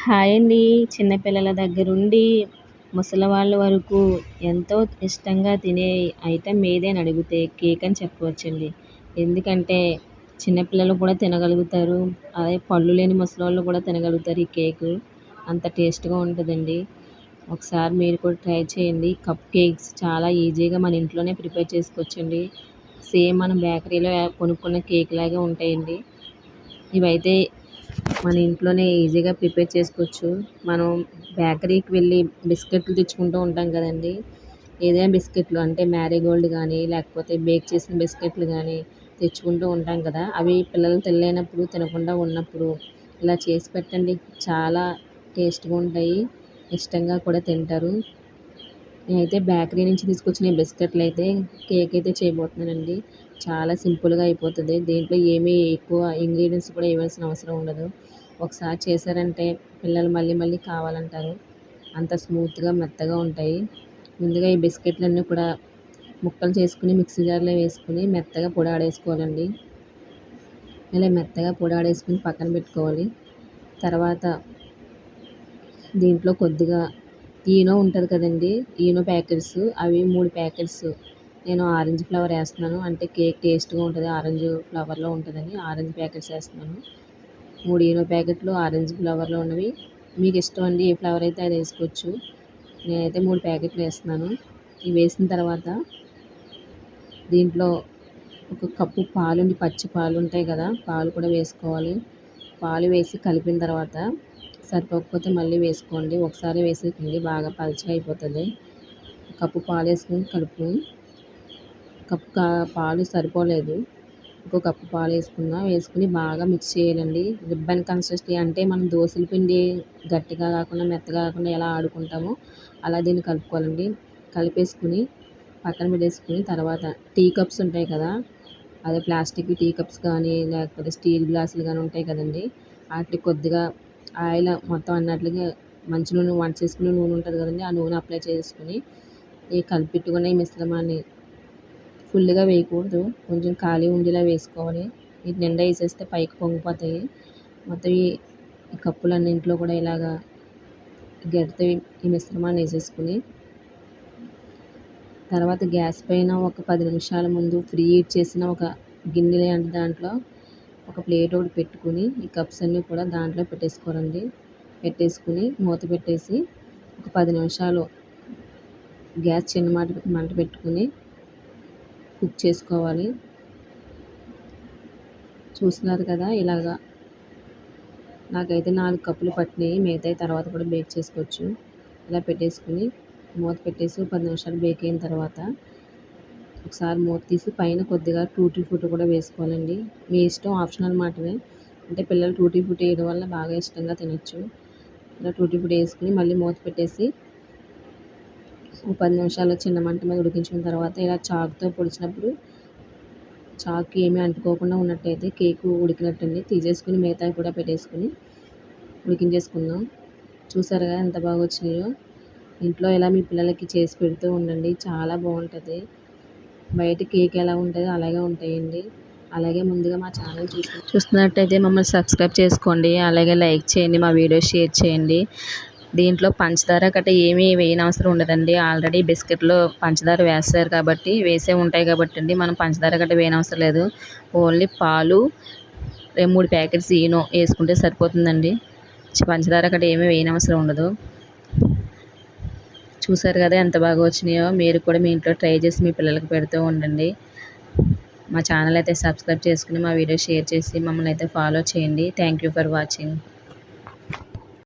Hi అండి. చిన్నపిల్లల దగ్గరుండి ముసలివాళ్ళ వరకు ఎంతో ఇష్టంగా తినే ఐటెం ఏదని అని అడిగితే కేక్ అని చెప్పవచ్చండి. ఎందుకంటే చిన్నపిల్లలు కూడా తినగలుగుతారు. అదే పళ్ళు లేని ముసలివాళ్ళు కూడా తినగలుగుతారు ఈ కేకు. అంత టేస్ట్గా ఉంటుందండి. ఒకసారి మీరు కూడా ట్రై చేయండి. కప్ కేక్స్ చాలా ఈజీగా మన ఇంట్లోనే ప్రిపేర్ చేసుకోవచ్చండి. సేమ్ మనం బేకరీలో కొనుక్కున్న కేక్ లాగే ఉంటాయండి. ఇవైతే మన ఇంట్లోనే ఈజీగా ప్రిపేర్ చేసుకోవచ్చు. మనం బేకరీకి వెళ్ళి బిస్కెట్లు తెచ్చుకుంటూ ఉంటాం కదండి. ఏదైనా బిస్కెట్లు అంటే మ్యారీగోల్డ్ కానీ లేకపోతే బేక్ చేసిన బిస్కెట్లు కానీ తెచ్చుకుంటూ ఉంటాం కదా. అవి పిల్లలు తినలేనప్పుడు తినకుండా ఉన్నప్పుడు ఇలా చేసి పెట్టండి. చాలా టేస్ట్గా ఉంటాయి. ఇష్టంగా కూడా తింటారు. నేనైతే బేకరీ నుంచి తీసుకొచ్చిన బిస్కెట్లు అయితే కేక్ అయితే చేయబోతున్నానండి. చాలా సింపుల్గా అయిపోతుంది. దీంట్లో ఏమీ ఎక్కువ ఇంగ్రీడియంట్స్ కూడా వేయాల్సిన అవసరం ఉండదు. ఒకసారి చేశారంటే పిల్లలు మళ్ళీ మళ్ళీ కావాలంటారు. అంత స్మూత్గా మెత్తగా ఉంటాయి. ముందుగా ఈ బిస్కెట్లన్నీ కూడా ముక్కలు చేసుకుని మిక్సీ జార్లో వేసుకుని మెత్తగా పొడి ఆడేసుకోవాలండి ఇలా మెత్తగా పొడాడేసుకుని పక్కన పెట్టుకోవాలి. తర్వాత దీంట్లో కొద్దిగా ఈనో ఉంటుంది కదండి ఈనో ప్యాకెట్స్. అవి మూడు ప్యాకెట్స్ నేను ఆరెంజ్ ఫ్లవర్ వేస్తున్నాను. అంటే కేక్ టేస్ట్గా ఉంటుంది. ఆరెంజ్ ఫ్లవర్లో ఉంటుందని ఆరెంజ్ ప్యాకెట్స్ వేస్తున్నాను. మూడు ఈనో ప్యాకెట్లు ఆరెంజ్ ఫ్లవర్లో ఉన్నవి. మీకు ఇష్టం అండి ఏ ఫ్లవర్ అయితే అది వేసుకోవచ్చు. నేనైతే మూడు ప్యాకెట్లు వేస్తున్నాను. ఇవి వేసిన తర్వాత దీంట్లో ఒక కప్పు పాలు పచ్చి పాలు ఉంటాయి కదా పాలు కూడా వేసుకోవాలి. పాలు వేసి కలిపిన తర్వాత సరిపోకపోతే మళ్ళీ వేసుకోండి. ఒకసారి వేసేయండి బాగా పలచగా అయిపోతుంది. కప్పు పాలు వేసుకుని కలుపుకొని కప్పు పాలు సరిపోలేదు. ఇంకో కప్పు పాలు వేసుకున్నా వేసుకుని బాగా మిక్స్ చేయాలండి. రిబ్బన్ కన్సిస్టెన్సీ అంటే మనం దోశల పిండి గట్టిగా కాకుండా మెత్తగా కాకుండా ఎలా ఆడుకుంటామో అలా దీన్ని కలుపుకోవాలండి. కలిపేసుకుని పక్కన పెట్టేసుకుని తర్వాత టీ కప్స్ ఉంటాయి కదా అదే ప్లాస్టిక్ టీ కప్స్ కానీ లేకపోతే స్టీల్ గ్లాసులు కానీ ఉంటాయి కదండి. వాటికి కొద్దిగా ఆయిల్ మొత్తం అన్నట్లుగా మంచి నూనె వంట చేసుకునే నూనె ఉంటుంది కదండి ఆ నూనె అప్లై చేసుకుని ఈ కలిపెట్టుకున్న ఈ మిశ్రమాన్ని ఫుల్గా వేయకూడదు. కొంచెం ఖాళీ ఉండేలా వేసుకోవాలి. ఇది నిండా వేసేస్తే పైకి పొంగిపోతాయి. మొత్తం ఈ కప్పులన్నింటిలో కూడా ఇలాగా గరిటె ఈ మిశ్రమాన్ని వేసేసుకుని తర్వాత గ్యాస్ పైన ఒక పది నిమిషాల ముందు ఫ్రీ హీట్ చేసిన ఒక గిన్నె లాంటి దాంట్లో ఒక ప్లేట్ ఒకటి పెట్టుకుని ఈ కప్స్ అన్నీ కూడా దాంట్లో పెట్టేసుకోవాలండి. పెట్టేసుకుని మూత పెట్టేసి ఒక పది నిమిషాలు గ్యాస్ చిన్న మాట మంట పెట్టుకుని కుక్ చేసుకోవాలి. చూస్తున్నారు కదా ఇలాగా నాకైతే నాలుగు కప్పులు పట్టినాయి. మిగతాయి తర్వాత కూడా బేక్ చేసుకోవచ్చు. ఇలా పెట్టేసుకుని మూత పెట్టేసి పది నిమిషాలు బేక్ అయిన తర్వాత ఒకసారి మూత తీసి పైన కొద్దిగా టూటీ ఫ్రూటీ కూడా వేసుకోవాలండి. మీ ఇష్టం ఆప్షనల్ మాటనే. అంటే పిల్లలు టూటీ ఫ్రూటీ వేయడం వల్ల బాగా ఇష్టంగా తినచ్చు. ఇలా టూటీ ఫ్రూటీ వేసుకుని మళ్ళీ మూత పెట్టేసి పది నిమిషాలు చిన్న మంట మీద ఉడికించిన తర్వాత ఇలా చాకుతో పొడిచినప్పుడు చాకు ఏమీ అంటుకోకుండా ఉన్నట్టయితే కేకు ఉడికినట్టుంది. తీసేసుకుని మిగతావి కూడా పెట్టేసుకుని ఉడికించేసుకుందాం. చూసారుగా కదా ఎంత బాగా వచ్చినాయో. ఇంట్లో ఇలా మీ పిల్లలకి చేసి పెడుతూ ఉండండి. చాలా బాగుంటుంది. బయట కేక్ ఎలా ఉంటుందో అలాగే ఉంటాయండి. అలాగే ముందుగా మా ఛానల్ చూసి చూస్తున్నట్టయితే మమ్మల్ని సబ్స్క్రైబ్ చేసుకోండి. అలాగే లైక్ చేయండి మా వీడియో షేర్ చేయండి. దీంట్లో పంచదార గట్ట ఏమీ వేయని అవసరం ఉండదండి. ఆల్రెడీ బిస్కెట్లో పంచదార వేస్తారు కాబట్టి వేసే ఉంటాయి కాబట్టి అండి. మనం పంచదార గట్ట వేయని అవసరం లేదు. ఓన్లీ పాలు మూడు ప్యాకెట్స్ ఈనో వేసుకుంటే సరిపోతుందండి. పంచదార గట్ట ఏమీ వేయని అవసరం ఉండదు. చూసారు కదా ఎంత బాగా వచ్చినాయో. మీరు కూడా మీ ఇంట్లో ట్రై చేసి మీ పిల్లలకు పెడుతూ ఉండండి. మా ఛానల్ అయితే సబ్స్క్రైబ్ చేసుకుని మా వీడియో షేర్ చేసి మమ్మల్ని అయితే ఫాలో చేయండి. Thank you for watching.